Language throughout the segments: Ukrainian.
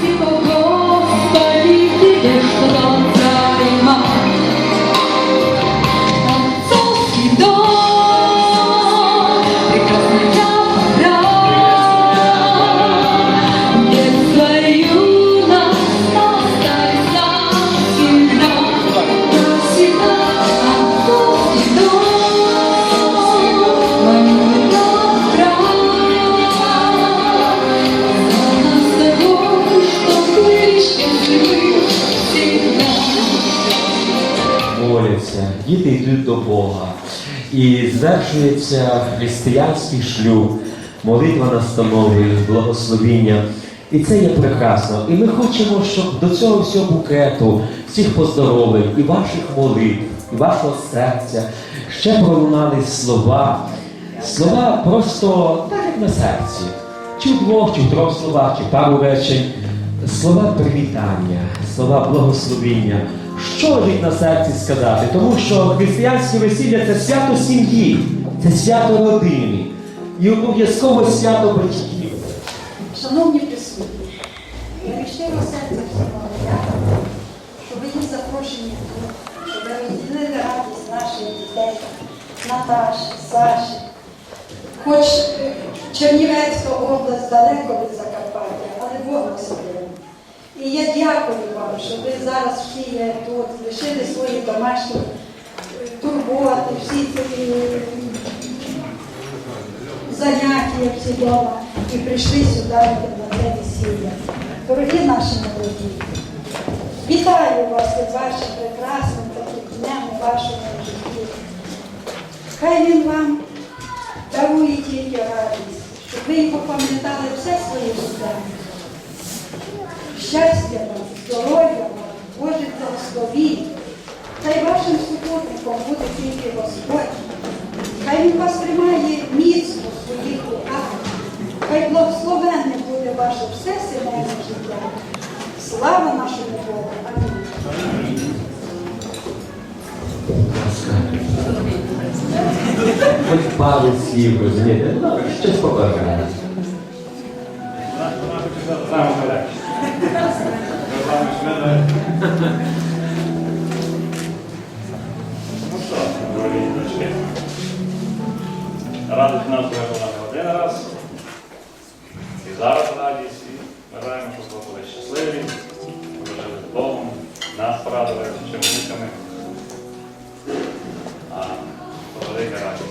people моляться, діти йдуть до Бога. І звершується християнський шлюб, молитва настанови, благословіння. І це є прекрасно. І ми хочемо, щоб до цього всього букету, всіх поздоровлень, і ваших молитв, і вашого серця ще пролунали слова. Слова просто так, як на серці. Чи двох, чи трьох словах, чи пару речень. Слова привітання, слова благословіння. Що лежить на серці сказати? Тому що християнське весілля це свято сім'ї, це свято родини і обов'язково свято батьків. Шановні присутні, я від щирого серця всього дякую, що ви є запрошені тут, що ви розділили радість наших дітей, Наташі, Саші. Хоч е, Чернівецька область далеко від Закарпаття, але Бог благословив. І я дякую вам, що ви зараз всі є тут, лишили свої домашні турботи, всі ці заняття всі вдома і прийшли сюди на це весілля. Дорогі наші молоді, вітаю вас із вашим прекрасним таким днем у вашому житті. Хай він вам дарує тільки радість, щоб ви пам'ятали все своє життя. Щастя вам, здоров'я вам, Божих благословінь. Та й вашим супутником буде тільки Господь. Хай він вас тримає міцно в своїх руках. Хай благословенне буде ваше все сімейне життя. Слава нашому Богу! Амінь. Хоч пару слів, розумієте? Ну, щось побажаю. Ну що, дорогі дочки, радість нас вижила не один раз. І зараз радість, і бажаємо, щоб ви були щасливі, жили з Богом, нас порадували чимниками. А то велика радість.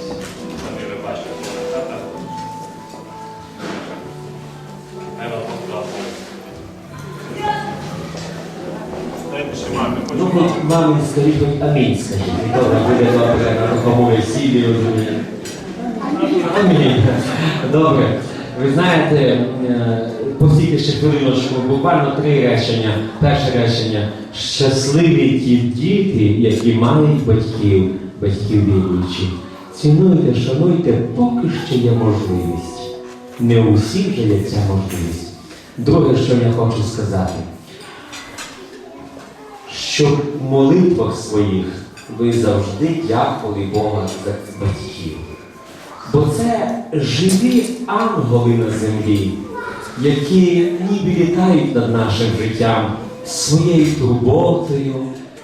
Ну, хоч мамі скажіть, хоч амінь скажіть. Добре, буде добре на такому весіллі, розумієте. Амінь. Добре. Ви знаєте, е, постійте ще хвилиночку, буквально три речення. Перше речення. Щасливі ті діти, які мають батьків, батьків віруючих. Цінуйте, шануйте, поки ще є можливість. Не у всіх же є ця можливість. Друге, що я хочу сказати, щоб в молитвах своїх ви завжди дякували Бога за батьків. Бо це живі ангели на землі, які ніби літають над нашим життям своєю турботою,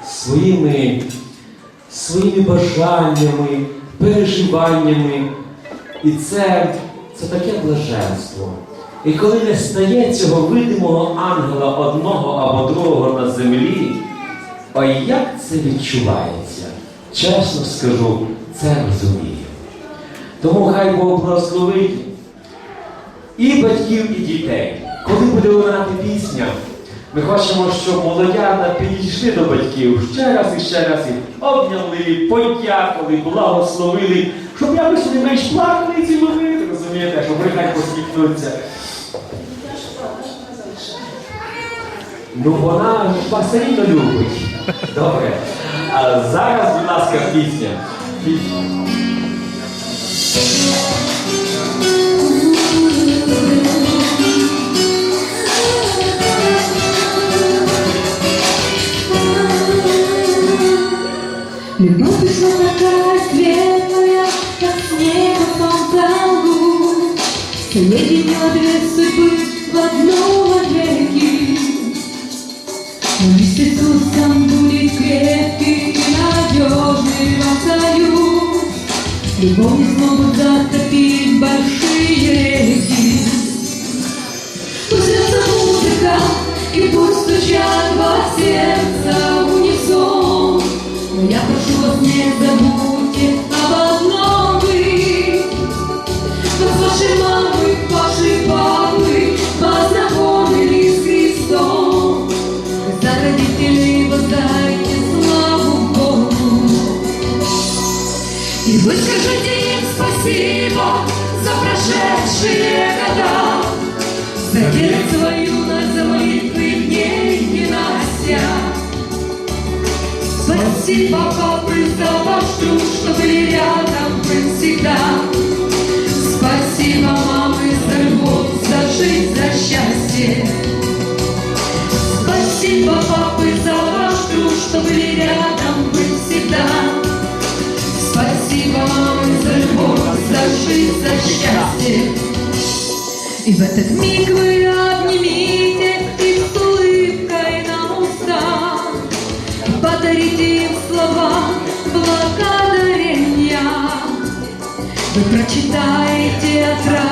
своїми, своїми бажаннями, переживаннями. І це, це таке блаженство. І коли не стає цього видимого ангела одного або другого на землі, ой, як це відчувається? Чесно скажу, це розумію. Тому хай Бог благословить і батьків, і дітей. Коли буде лунати пісня, ми хочемо, щоб молодята підійшли до батьків ще раз і ще раз їх обняли, подякували, благословили, щоб якось вони менш плакали і цілували, розумієте, щоб вони хай посміхнуться. Ну вона вас рівно любить. Добре. А зараз, будь ласка, пісня. Пісня. Любовь пришла такая светлая, как снег на солнцу, Соединила две Его знову затопить большие реки. Пусть это музыка и пусть стучат во сердце унисон. Но я прошу вас, не забудьте об одном прошедшие года, За веру свою на молитвы дней ненастья. Спасибо, папы, за ваш труд, что были рядом вы всегда. Спасибо, мамы, за любовь, за жизнь, за счастье. Спасибо, папы, И в этот миг вы обнимите их с улыбкой на устах. Подарите им слова благодарения. Вы прочитаете отраду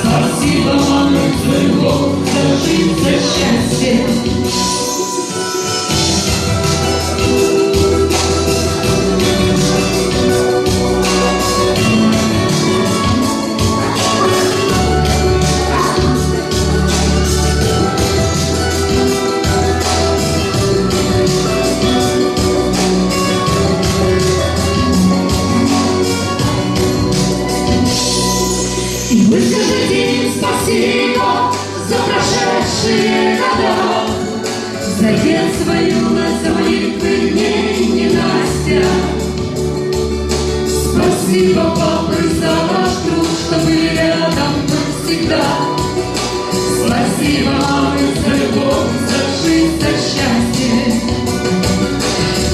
Спасибо, мамы, любовь, за жизнь, за счастье. Спасибо за прошедшие года, За детство, юность, молитвы дней ненастья. Спасибо, папы, за ваш труд, что были рядом всегда. Спасибо, мамы, за любовь, за жизнь, за счастье.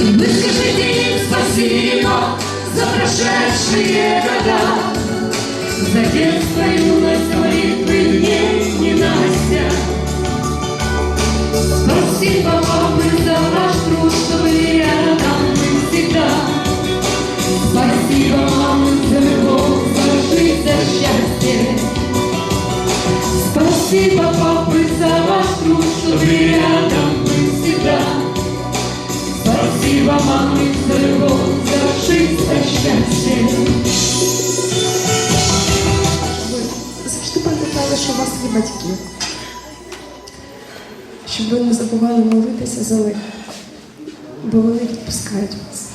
И вы скажите им спасибо за прошедшие года, за детство, юность, За жизнь, за счастье. Ви завжди пам'ятали, що у вас є батьки. Щоб ви не забували молитися за них, бо вони відпускають вас.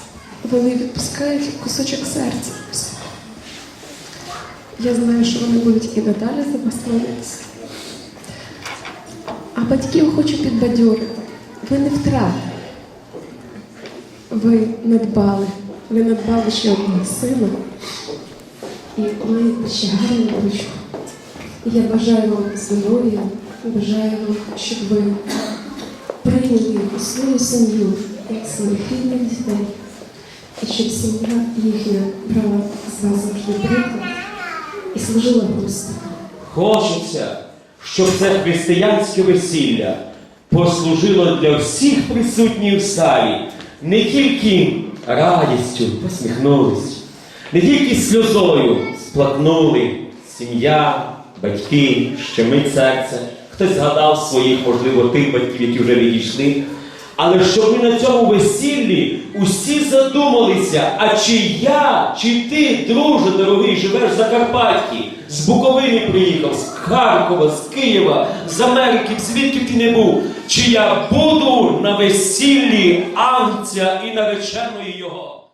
Вони відпускають кусочок серця. Я знаю, що вони будуть і надалі за вас. А батьків хочу підбадьорити. Ви не втратили. Ви надбали. Ви надбали ще одного сина. І маєте ще гарну дочку. І я бажаю вам здоров'я, бажаю вам, щоб ви прийняли у свою сім'ю, як своїх рідних дітей, і щоб сім'я їхня брала з вас завжди приклад і служила Господу. Хочеться, щоб це християнське весілля послужило для всіх присутніх в залі не тільки радістю посміхнулись, не тільки сльозою сплакнули сім'я, батьки, щемить серце. Хтось згадав своїх, можливо, тих батьків, які вже відійшли, Але щоб ми на цьому весіллі усі задумалися, а чи я, чи ти, друже дорогий, живеш в Закарпатті, з Буковини приїхав, з Харкова, з Києва, з Америки, звідки ти не був, чи я буду на весіллі Анця і нареченої його.